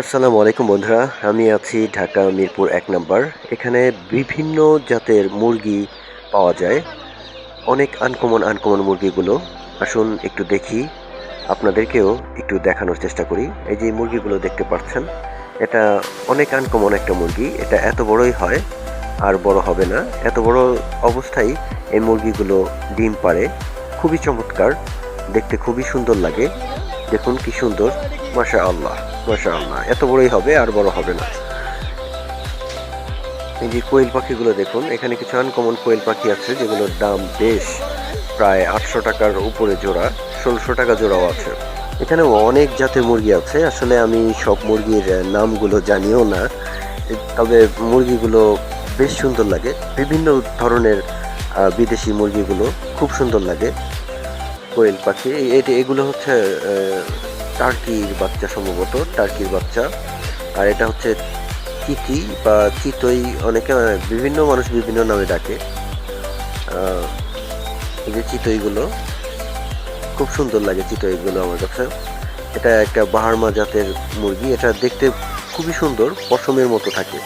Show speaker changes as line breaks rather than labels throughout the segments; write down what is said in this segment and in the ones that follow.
আসসালামু আলাইকুম বন্ধুরা, আমি আছি ঢাকা মিরপুর এক নম্বর। এখানে বিভিন্ন জাতের মুরগি পাওয়া যায়। অনেক আনকমন আনকমন মুরগিগুলো। আসুন একটু দেখি, আপনাদেরকেও একটু দেখানোর চেষ্টা করি। এই যে মুরগিগুলো দেখতে পাচ্ছেন, এটা অনেক আনকমন একটা মুরগি। এটা এত বড়ই হয়, আর বড় হবে না। এত বড় অবস্থায় এই মুরগিগুলো ডিম পারে খুবই চমৎকার। দেখতে খুবই সুন্দর লাগে। দেখুন কি সুন্দর। মাশা আল্লাহ মাশা আল্লাহ এত বড়ই হবে আর বড় হবে না। এই যে কোয়েল পাখিগুলো দেখুন, এখানে কিছু আনকমন কোয়েল পাখি আছে যেগুলোর দাম বেশ প্রায় আটশো টাকার উপরে জোড়া, ষোলোশো টাকা জোড়াও আছে। এখানে অনেক জাতের মুরগি আছে। আসলে আমি সব মুরগির নামগুলো জানিও না। তবে মুরগিগুলো বেশ সুন্দর লাগে। বিভিন্ন ধরনের বিদেশি মুরগিগুলো খুব সুন্দর লাগে। কোয়েল পাখি এটা, এগুলো হচ্ছে টার্কির বাচ্চা সম্ভবত, টার্কির বাচ্চা। আর এটা হচ্ছে চিতি বা চিতই, অনেকে বিভিন্ন মানুষ বিভিন্ন নামে ডাকে। এই যে চিতইগুলো, খুব সুন্দর লাগে চিতইগুলো আমার কাছে। এটা একটা বাহারমা জাতের মুরগি, এটা দেখতে খুবই সুন্দর, পশমের মতো থাকে।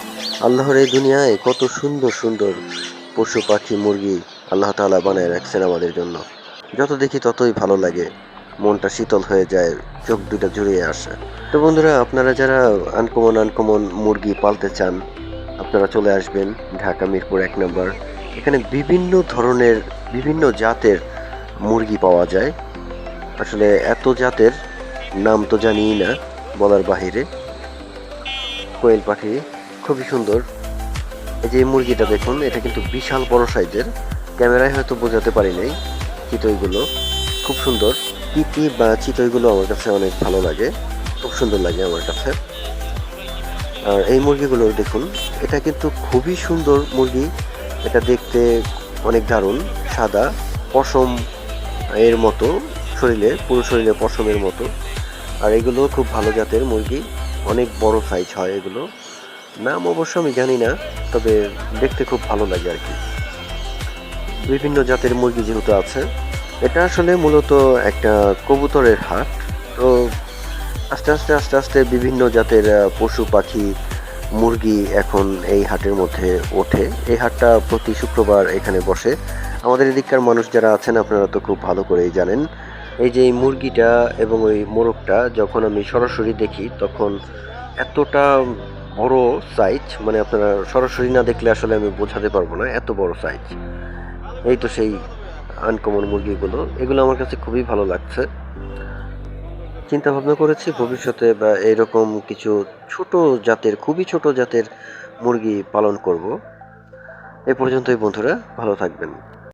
আল্লাহর এই দুনিয়ায় কত সুন্দর সুন্দর পশু পাখি, মুরগি আল্লাহ তাআলা বানায় রাখছেন আমাদের জন্য। যত দেখি ততই ভালো লাগে। মনটা শীতল হয়ে যায়, চোখ দুটা জুড়িয়ে আসে। তো বন্ধুরা, আপনারা যারা আনকমন আনকমন মুরগি পালতে চান, আপনারা চলে আসবেন ঢাকা মিরপুর এক নম্বর। এখানে বিভিন্ন ধরনের, বিভিন্ন জাতের মুরগি পাওয়া যায়। আসলে এত জাতের নাম তো জানিই না, বলার বাহিরে। কোয়েল পাখি খুবই সুন্দর। এই যে মুরগিটা দেখুন, এটা কিন্তু বিশাল বড় সাইজের। ক্যামেরায় হয়তো বোঝাতে পারি নাই। চিতইগুলো। খুব সুন্দর। পিপি বা চিতইগুলো আমার কাছে অনেক ভালো লাগে। খুব সুন্দর লাগে আমার কাছে। আর এই মুরগিগুলো দেখুন, এটা কিন্তু খুবই সুন্দর মুরগি। এটা দেখতে অনেক দারুণ, সাদা, পশম এর মতো শরীরে, পুরো শরীরে পশমের মতো। আর এগুলো খুব ভালো জাতের মুরগি। অনেক বড় সাইজ হয় এগুলো। নাম অবশ্য আমি জানি না, তবে দেখতে খুব ভালো লাগে আর কি। বিভিন্ন জাতের মুরগি যেহেতু আছে, এটা আসলে মূলত একটা কবুতরের হাট। তো আস্তে আস্তে আস্তে আস্তে বিভিন্ন জাতের পশু পাখি, মুরগি এখন এই হাটের মধ্যে ওঠে। এই হাটটা প্রতি শুক্রবার এখানে বসে। আমাদের এদিককার মানুষ যারা আছেন, আপনারা তো খুব ভালো করেই জানেন। এই যে এই মুরগিটা এবং ওই মোরগটা যখন আমি সরাসরি দেখি, তখন এতটা বড় সাইজ মানে আপনারা সরাসরি না দেখলে আসলে আমি বোঝাতে পারব না, এত বড় সাইজ এই তো সেই আনকমন মুরগিগুলো। এগুলো আমার কাছে খুবই ভালো লাগছে। চিন্তা ভাবনা করেছি ভবিষ্যতে বা এরকম কিছু ছোট জাতের, খুবই ছোট জাতের মুরগি পালন করব। এ পর্যন্তই বন্ধুরা, ভালো থাকবেন।